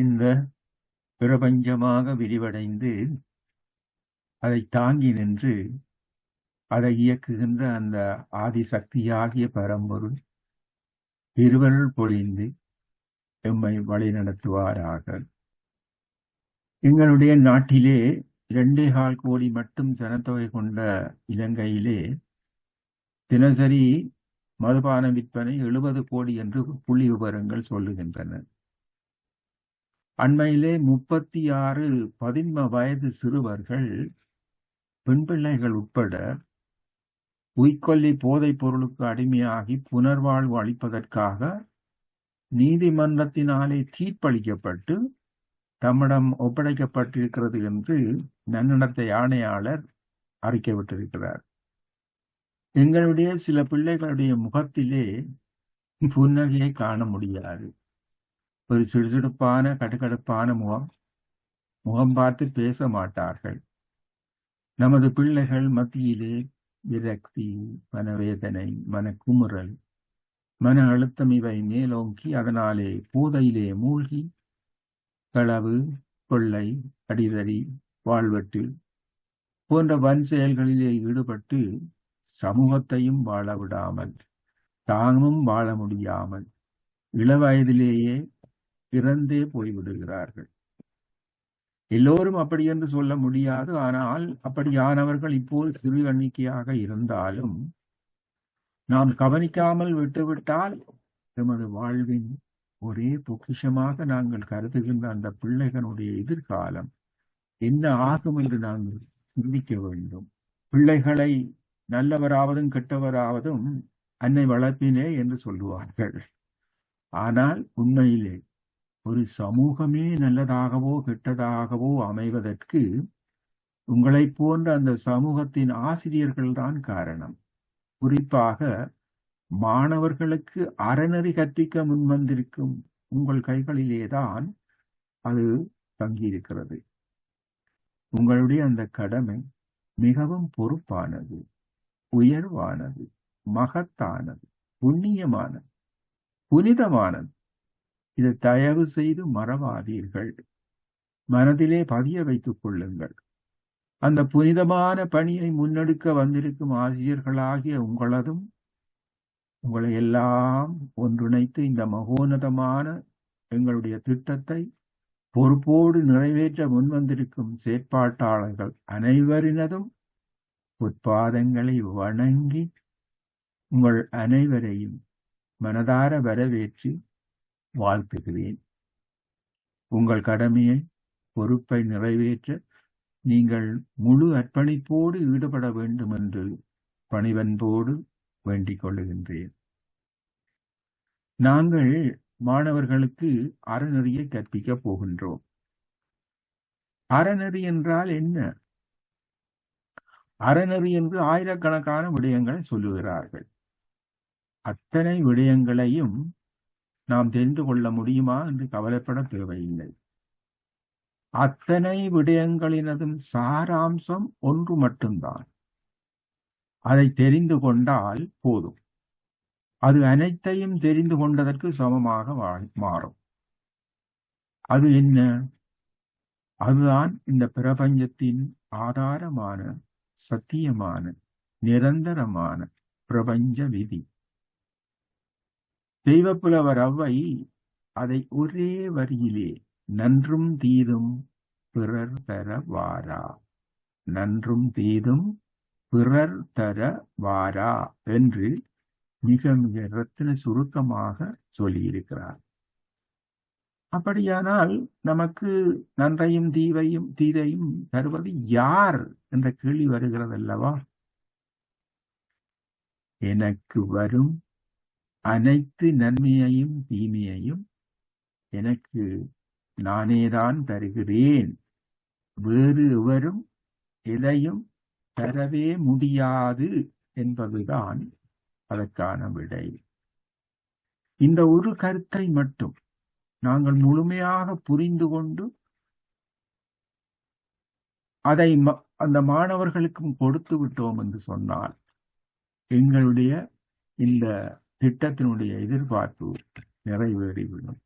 இந்த பிரபஞ்சமாக விரிவடைந்து அதை தாங்கி நின்று அதை இயக்குகின்ற அந்த ஆதிசக்தியாகிய பரம்பொருள் திருவருள் பொழிந்து எம்மை வழிநடத்துவாராக. எங்களுடைய நாட்டிலே இரண்டே கால் கோடி மட்டும் ஜனத்தொகை கொண்ட இலங்கையிலே தினசரி மதுபான விற்பனை எழுபது கோடி என்று புள்ளி விவரங்கள் சொல்லுகின்றன. அண்மையிலே முப்பத்தி ஆறு பதின்ம வயது சிறுவர்கள் பெண் பிள்ளைகள் உட்பட உய்கொல்லி போதைப் பொருளுக்கு அடிமையாகி புனர்வாழ்வு அளிப்பதற்காக நீதிமன்றத்தினாலே தீர்ப்பளிக்கப்பட்டு தம்மிடம் ஒப்படைக்கப்பட்டிருக்கிறது என்று நன்னடத்தை ஆணையாளர் அறிக்கை விட்டிருக்கிறார் எங்களுடைய சில பிள்ளைகளுடைய முகத்திலே புன்னகையை காண முடியாது. ஒரு சிடுசிடுப்பான கடுக்கடுப்பான முகம் முகம் பார்த்து பேச மாட்டார்கள். நமது பிள்ளைகள் மத்தியிலே விரக்தி மனவேதனை மனக்குமுறல் மன அழுத்தம் இவை மேலோங்கி அதனாலே பூதையிலே மூழ்கி களவு கொள்ளை அடிதறி வாழ்வெட்டு போன்ற வன் செயல்களிலே ஈடுபட்டு சமூகத்தையும் வாழ விடாமல் தானும் வாழ முடியாமல் இளவயதிலேயே இறந்தே போய்விடுகிறார்கள். எல்லோரும் அப்படி என்று சொல்ல முடியாது. ஆனால் அப்படியானவர்கள் இப்போது சிறு எண்ணிக்கையாக இருந்தாலும் நாம் கவனிக்காமல் விட்டுவிட்டால் எமது வாழ்வின் ஒரே பொக்கிஷமாக நாங்கள் கருதுகின்ற அந்த பிள்ளைகளுடைய எதிர்காலம் என்ன ஆகும் என்று நாங்கள் சிந்திக்க வேண்டும். பிள்ளைகளை நல்லவராவதும் கெட்டவராவதும் அன்னை வளர்ப்பினே என்று சொல்லுவார்கள். ஆனால் உண்மையிலே ஒரு சமூகமே நல்லதாகவோ கெட்டதாகவோ அமைவதற்கு உங்களைப் போன்ற அந்த சமூகத்தின் ஆசிரியர்கள் தான் காரணம். குறிப்பாக மாணவர்களுக்கு அறநெறி கற்பிக்க முன்வந்திருக்கும் உங்கள் கைகளிலேதான் அது தங்கியிருக்கிறது. உங்களுடைய அந்த கடமை மிகவும் பொறுப்பானது உயர்வானது மகத்தானது புண்ணியமானது புனிதமானது. இதை தயவு செய்து மறவாதீர்கள். மனதிலே பதிய வைத்துக் கொள்ளுங்கள். அந்த புனிதமான பணியை முன்னெடுக்க வந்திருக்கும் ஆசிரியர்களாகிய உங்களதும் உங்களை எல்லாம் ஒன்றிணைத்து இந்த மகோன்னதமான எங்களுடைய திட்டத்தை பொறுப்போடு நிறைவேற்ற முன்வந்திருக்கும் செயற்பாட்டாளர்கள் அனைவரினதும் உற்பாதங்களை வணங்கி உங்கள் அனைவரையும் மனதார வரவேற்று வாழ்த்துகிறேன். உங்கள் கடமையை பொறுப்பை நிறைவேற்ற நீங்கள் முழு அர்ப்பணிப்போடு ஈடுபட வேண்டும் என்று பணிவன்போடு வேண்டிக் கொள்ளுகின்றேன். நாங்கள் மாணவர்களுக்கு அறநெறியை கற்பிக்கப் போகின்றோம். அறநெறி என்றால் என்ன? அறநெறி என்று ஆயிரக்கணக்கான விடயங்களை சொல்லுகிறார்கள். அத்தனை விடயங்களையும் நாம் தெரிந்து கொள்ள முடியுமா என்று கவலைப்பட தேவையில்லை. அத்தனை விடயங்களினதும் சாராம்சம் ஒன்று மட்டும்தான். அதை தெரிந்து கொண்டால் போதும். அது அனைத்தையும் தெரிந்து கொண்டதற்கு சமமாக மாறும். அது என்ன? அதுதான் இந்த பிரபஞ்சத்தின் ஆதாரமான சத்தியமான நிரந்தரமான பிரபஞ்ச விதி. தெய்வப்புலவர் அவ்வை அதை ஒரே வரியிலே நன்றும் தீதும் பிறர் தர வாரா? நன்றும் தீதும் பிறர் தர வாரா? என்று மிக மிக ரத்தின சுருக்கமாக சொல்லியிருக்கிறார். அப்படியானால் நமக்கு நன்றையும் தீவையும் தீதையும் தருவது யார் என்ற கேள்வி வருகிறது அல்லவா எனக்கு வரும் அனைத்து நன்மையையும் தீமையையும் எனக்கு நானேதான் தருகிறேன். வேறு எவரும் எதையும் தரவே முடியாது என்பதுதான் அதற்கான விடை. இந்த ஒரு கருத்தை மட்டும் நாங்கள் முழுமையாக புரிந்து கொண்டு அதை அந்த மாணவர்களுக்கும் கொடுத்து விட்டோம் என்று சொன்னால் எங்களுடைய இந்த திட்டத்தினுடைய எதிர்பார்ப்பு நிறைவேறிவிடும்.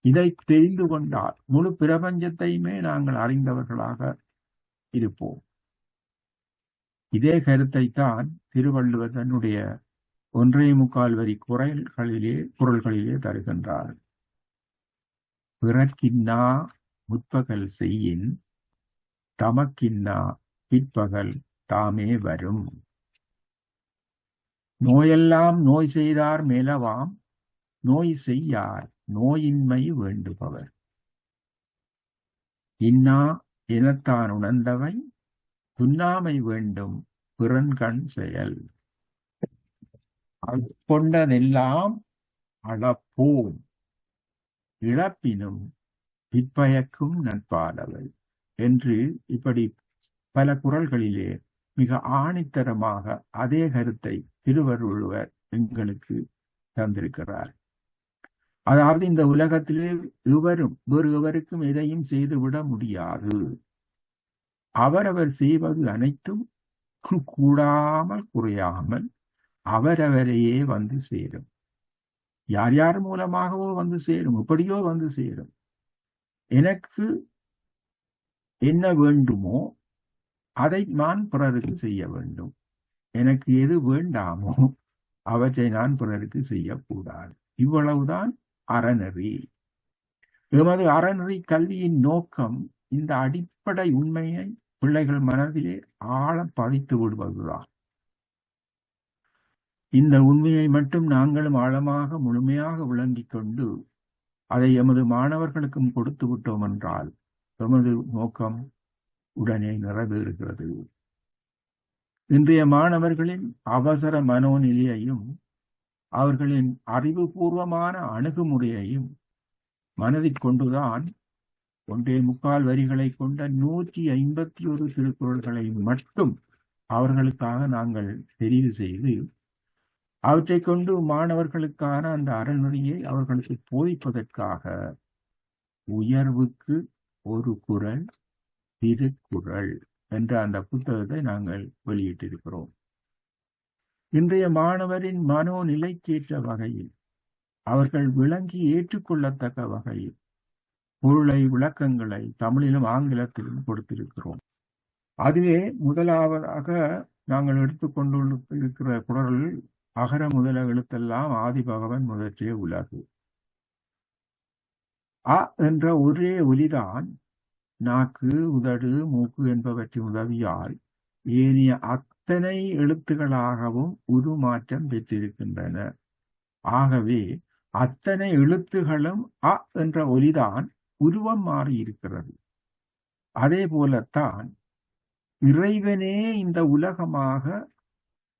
இதை தெரிந்து கொண்டால் முழு பிரபஞ்சத்தையுமே நாங்கள் அறிந்தவர்களாக இருப்போம். இதே கருத்தைத்தான் திருவள்ளுவர் தன்னுடைய ஒன்றே முக்கால் வரி குரல்களிலே குரல்களிலே தருகின்றார். பிறர்க்கின்னா முற்பகல் செய்யின் தமக்கின்னா பிற்பகல் தாமே வரும். நோயெல்லாம் நோய் செய்தார் மேலவாம் நோய் செய்யார் நோயின்மை வேண்டுபவர். இன்னா இனத்தான் உணர்ந்தவை துன்னாமை வேண்டும் பிறன்கண் செயல். கொண்டதெல்லாம் அளப்போம் இழப்பினும் பிற்பயக்கும் நட்பாளவை என்று இப்படி பல குரல்களிலே மிக ஆணித்தரமாக அதே கருத்தை திருவருள்வர் எங்களுக்கு தந்திருக்கிறார். அதாவது இந்த உலகத்திலே இவரும் வேறு எவருக்கும் எதையும் செய்துவிட முடியாது. அவரவர் செய்வது அனைத்தும் கூடாமல் குறையாமல் அவரவரையே வந்து சேரும். யார் யார் மூலமாகவோ வந்து சேரும் எப்படியோ வந்து சேரும். எனக்கு என்ன வேண்டுமோ அதை நான் பிறருக்கு செய்ய வேண்டும். எனக்கு எது வேண்டாமோ அவற்றை நான் பிறருக்கு செய்யக்கூடாது. இவ்வளவுதான் அறநெறி. எமது அறநெறி கல்வியின் நோக்கம் இந்த அடிப்படை உண்மையை பிள்ளைகள் மனதிலே ஆழ பதித்து விடுவதுதான். இந்த உண்மையை மட்டும் நாங்களும் ஆழமாக முழுமையாக விளங்கிக் கொண்டு அதை எமது மாணவர்களுக்கும் கொடுத்து விட்டோம் என்றால் எமது நோக்கம் உடனே நிறைவேறுகிறது. இன்றைய மாணவர்களின் அவசர மனோநிலையையும் அவர்களின் அறிவுபூர்வமான அணுகுமுறையையும் மனதில் கொண்டுதான் ஒன்றே முக்கால் வரிகளை கொண்ட நூற்றி ஐம்பத்தி ஒரு திருக்குறள்களை மட்டும் அவர்களுக்காக நாங்கள் தெரிவு செய்து அவற்றை கொண்டு மாணவர்களுக்கான அந்த அறநெறியை அவர்களுக்கு போதிப்பதற்காக உயர்வுக்கு ஒரு குரல் திருக்குறள். என்ற அந்த புத்தகத்தை நாங்கள் வெளியிட்டிருக்கிறோம். இன்றைய மாணவரின் மனோநிலைக்கேற்ற வகையில் அவர்கள் விளங்கி ஏற்றுக்கொள்ளத்தக்க வகையில் பொருளை விளக்கங்களை தமிழிலும் ஆங்கிலத்திலும் கொடுத்திருக்கிறோம். அதுவே முதலாவதாக நாங்கள் எடுத்துக்கொண்டு இருக்கிற குரல் அகர முதல எழுத்தெல்லாம் ஆதிபகவன் முதற்றே உலகு. அ என்ற ஒரே ஒலிதான் நாக்கு உதடு மூக்கு என்பவற்றின் உதவியால் ஏனைய அத்தனை எழுத்துகளாகவும் உருமாற்றம் பெற்றிருக்கின்றன. ஆகவே அத்தனை எழுத்துகளும் அ என்ற ஒலிதான் உருவம் மாறி இருக்கிறது. அதே போலத்தான் இறைவனே இந்த உலகமாக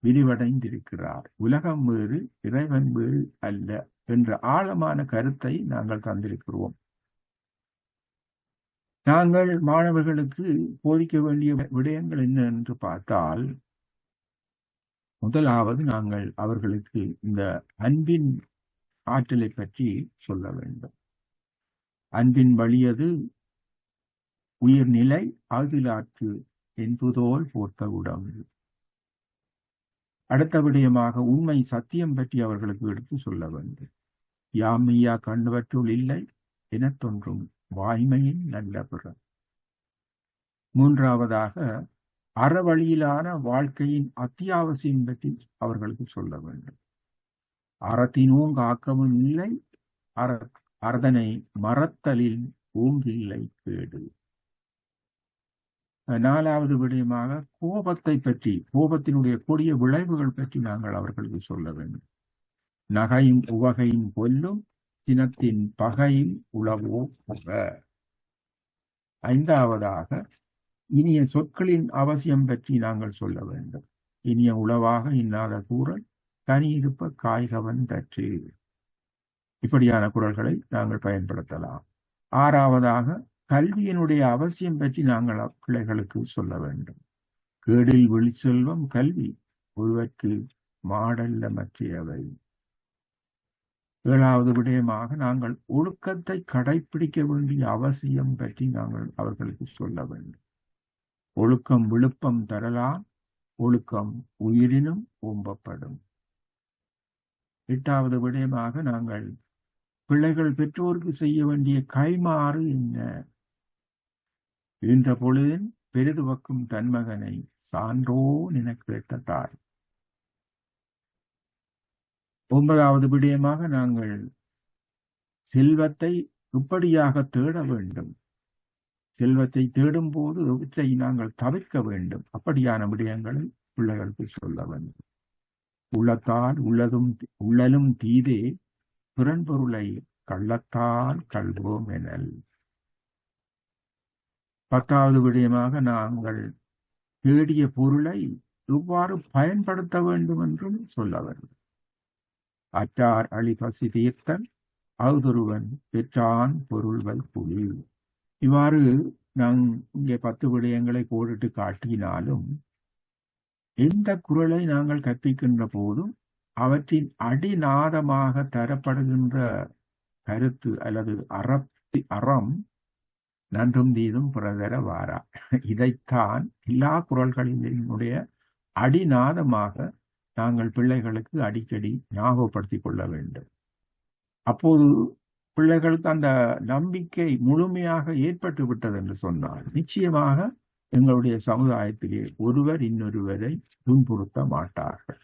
விரிவடைந்திருக்கிறார். உலகம் வேறு இறைவன் வேறு அல்ல என்ற ஆழமான கருத்தை நாங்கள் தந்திருக்கிறோம். நாங்கள் மாணவர்களுக்கு போதிக்க வேண்டிய விடயங்கள் என்ன என்று பார்த்தால் முதலாவது நாங்கள் அவர்களுக்கு இந்த அன்பின் ஆற்றலை பற்றி சொல்ல வேண்டும். அன்பின் வழியது உயிர்நிலை ஆகிலாற்று என்பதோல் போர்த்த உடம்பு அடுத்த விடயமாக உண்மை சத்தியம் பற்றி அவர்களுக்கு எடுத்து சொல்ல வேண்டும். யாமையா கண்ணுவற்றுள் இல்லை என தோன்றும் வாய்மையின் நல்ல பிறன் மூன்றாவதாக அறவழியிலான வாழ்க்கையின் அத்தியாவசியம் பற்றி அவர்களுக்கு சொல்ல வேண்டும். அறத்தினோங் காக்கவும் இல்லை அற அறதனை மறத்தலில் ஓங்கில்லை கேடு. நாலாவது விடயமாக கோபத்தை பற்றி கோபத்தினுடைய கொடிய விளைவுகள் பற்றி நாங்கள் அவர்களுக்கு சொல்ல வேண்டும். நகையும் உவகையும் கொல்லும் தினத்தின் பகையும் உளவோ புக. ஐந்தாவதாக இனிய சொற்களின் அவசியம் பற்றி நாங்கள் சொல்ல வேண்டும். இனிய உளவாக இல்லாத கூறல் தனி இருப்ப காய்கவன் தற்று. இப்படியான குரல்களை நாங்கள் பயன்படுத்தலாம். ஆறாவதாக கல்வியினுடைய அவசியம் பற்றி நாங்கள் பிள்ளைகளுக்கு சொல்ல வேண்டும். கேடில் வெளிச்செல்வம் கல்வி ஒருவர்க்கு மாடல்ல மற்றியவை. ஏழாவது விடயமாக நாங்கள் ஒழுக்கத்தை கடைபிடிக்க வேண்டிய அவசியம் பற்றி நாங்கள் அவர்களுக்கு சொல்ல வேண்டும். ஒழுக்கம் விழுப்பம் தரலாம் ஒழுக்கம் உயிரினும் ஓம்பப்படும் எட்டாவது விடயமாக நாங்கள் பிள்ளைகள் பெற்றோருக்கு செய்ய வேண்டிய கைமாறு என்ன? ஈன்ற பொழுதின் பெரிதுவக்கும் தன்மகனை சான்றோ என கேட்ட தாய். ஒன்பதாவது விடயமாக நாங்கள் செல்வத்தை இப்படியாக தேட வேண்டும். செல்வத்தை தேடும் போது இவற்றை நாங்கள் தவிர்க்க வேண்டும். அப்படியான விடயங்களை பிள்ளைகளுக்கு சொல்ல வேண்டும். உள்ளத்தால் உள்ளதும் உள்ளலும் தீதே பிறன்பொருளை கள்ளத்தால் கல்வோம் எனல். பத்தாவது விடயமாக நாங்கள் தேடிய பொருளை எவ்வாறு பயன்படுத்த வேண்டும் என்றும் சொல்ல வேண்டும். அற்றார் அழி பசி தீர்த்தன் அவுதொருவன் பெற்றான் பொருள்கள் புலி. இவ்வாறு நான் இங்கே பத்து விடயங்களை போட்டுட்டு காட்டினாலும் எந்த குரலை நாங்கள் கற்பிக்கின்ற போதும் அவற்றின் அடிநாதமாக தரப்படுகின்ற கருத்து அல்லது அறத்தி அறம் நன்றும் தீதும் புறதர வாரா. இதைத்தான் எல்லா குரல்களினுடைய அடிநாதமாக நாங்கள் பிள்ளைகளுக்கு அடிக்கடி ஞாபகப்படுத்திக் கொள்ள வேண்டும். அப்போது பிள்ளைகளுக்கு அந்த நம்பிக்கை முழுமையாக ஏற்பட்டு விட்டது என்று சொன்னால் நிச்சயமாக எங்களுடைய சமுதாயத்திலே ஒருவர் இன்னொருவரை துன்புறுத்த மாட்டார்கள்.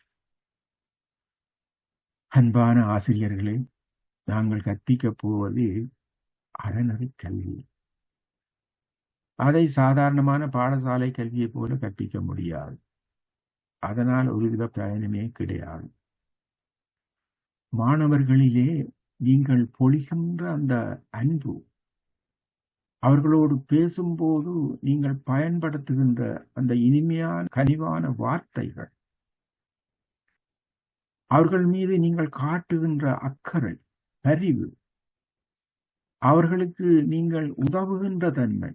அன்பான ஆசிரியர்களே நாங்கள் கற்பிக்கப் போவது அறநெறி கல்வி. அதை சாதாரணமான பாடசாலை கல்வியை போல கற்பிக்க முடியாது. அதனால் ஒருவித பயனுமே கிடையாது. மாணவர்களிலே நீங்கள் பொழிகின்ற அந்த அன்பு அவர்களோடு பேசும்போது நீங்கள் பயன்படுத்துகின்ற அந்த இனிமையான கனிவான வார்த்தைகள் அவர்கள் மீது நீங்கள் காட்டுகின்ற அக்கறை அறிவு அவர்களுக்கு நீங்கள் உதவுகின்ற தன்மை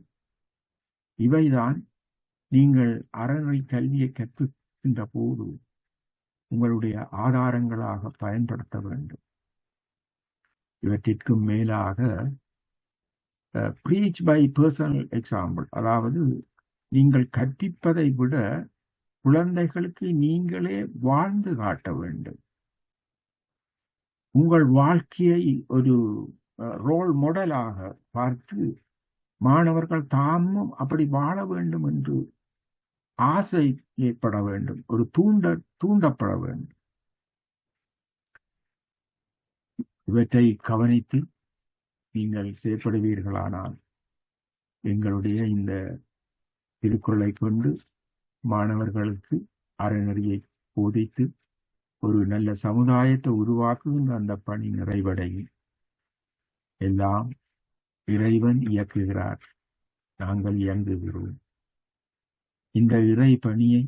இவைதான் நீங்கள் அறநெறி கல்வியை இந்த போது உங்களுடைய ஆதாரங்களாக பயன்படுத்த வேண்டும். இவற்றிற்கும் மேலாக ப்ரீச் பை பர்சனல் எக்ஸாம்பிள் அதாவது நீங்கள் கற்பிப்பதை விட குழந்தைகளுக்கு நீங்களே வாழ்ந்து காட்ட வேண்டும். உங்கள் வாழ்க்கையை ஒரு ரோல் மாடலாக பார்த்து மாணவர்கள் தாமும் அப்படி வாழ வேண்டும் என்று ஆசை ஏற்பட வேண்டும். ஒரு தூண்ட தூண்டப்பட வேண்டும். இவற்றை கவனித்து நீங்கள் செயற்படுவீர்களானால் எங்களுடைய இந்த திருக்குறளை கொண்டு மாணவர்களுக்கு அறநெறியை போதித்து ஒரு நல்ல சமுதாயத்தை உருவாக்குகின்ற அந்த பணி நிறைவடையும். எல்லாம் இறைவன் இயக்குகிறார். நாங்கள் இயங்குகிறோம். இந்த இறை பணியை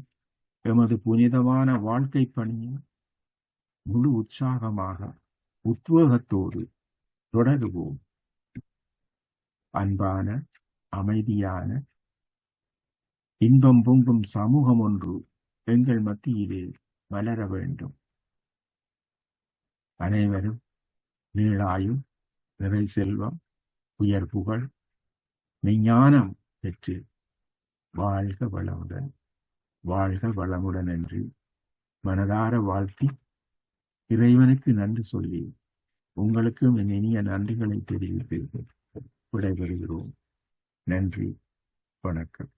எமது புனிதமான வாழ்க்கை பணியை முழு உற்சாகமாக உத்வேகத்தோடு தொடருவோம். அன்பான அமைதியான இன்பம் பொங்கும் சமூகம் ஒன்று எங்கள் மத்தியிலே வளர வேண்டும். அனைவரும் நீளாயும் நிறை செல்வம் உயர் புகழ் மெஞ்ஞானம் பெற்று வாழ்க வளமுடன். வாழ்க வளமுடன் என்று மனதார வாழ்த்தி இறைவனுக்கு நன்றி சொல்லி உங்களுக்கும் என் இனிய நன்றிகளை தெரிவித்து விடைபெறுகிறோம். நன்றி. வணக்கம்.